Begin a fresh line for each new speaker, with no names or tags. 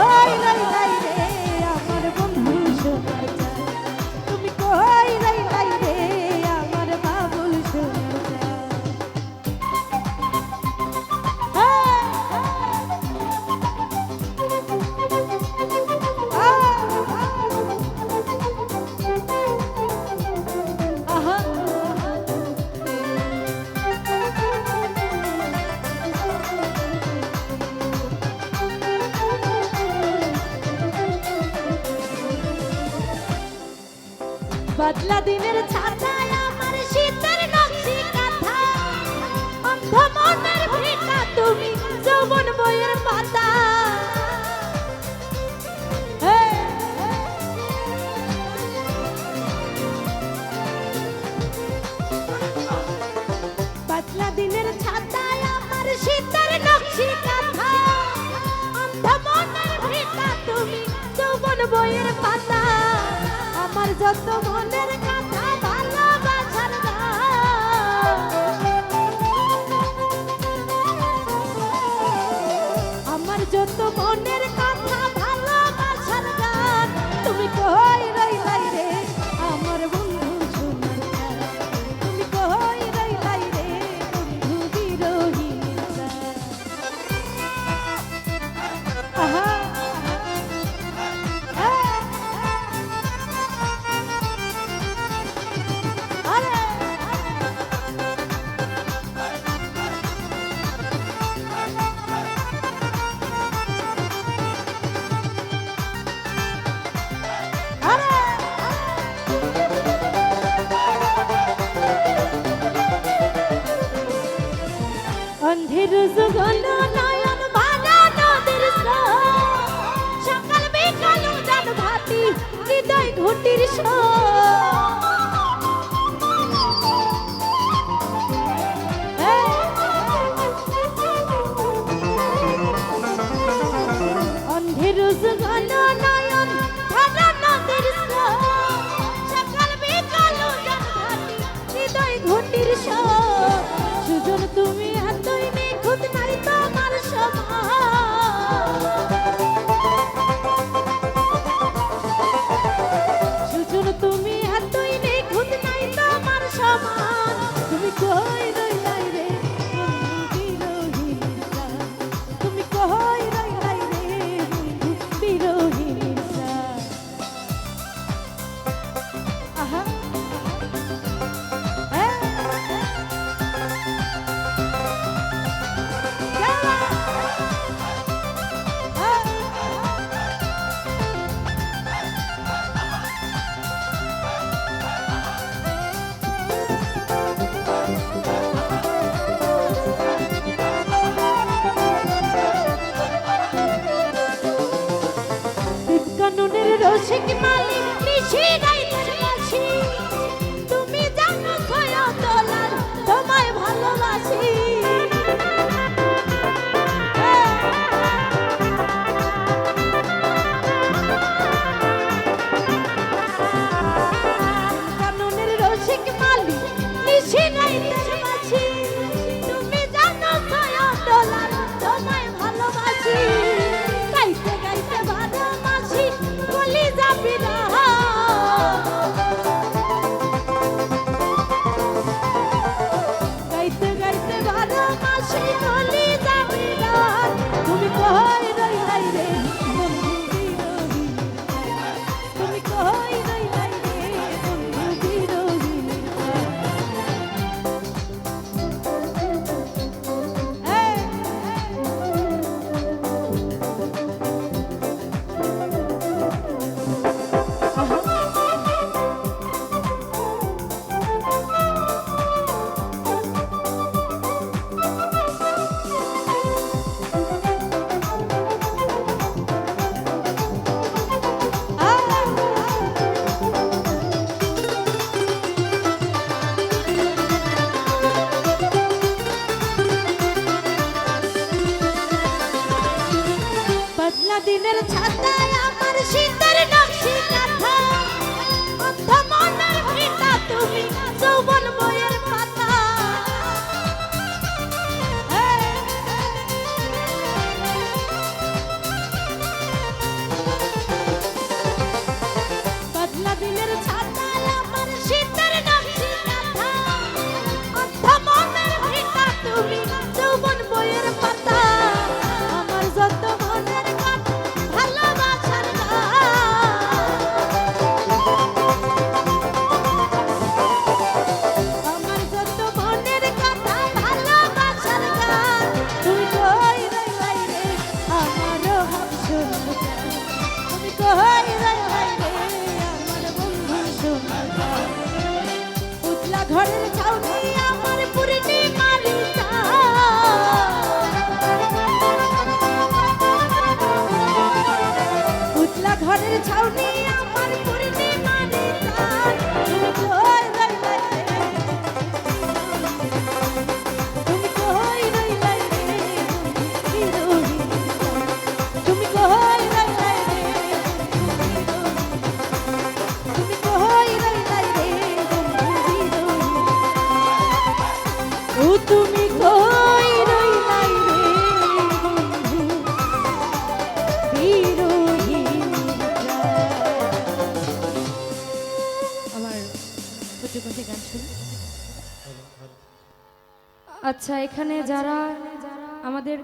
হয় নাই বাদলা দিনের ছাতা আমার শীতে আমার যত মনের কথা ভালোবাসার আমার যত মনের কথা ভালোবাসার গান তুমি কহ রসগোল্লা 啊。ঘরের ছাউনি আমার পূর্ণিমারে তুমি কই রইলাই তুমি কই রইলাই তুমি কই
আচ্ছা এখানে যারা আমাদের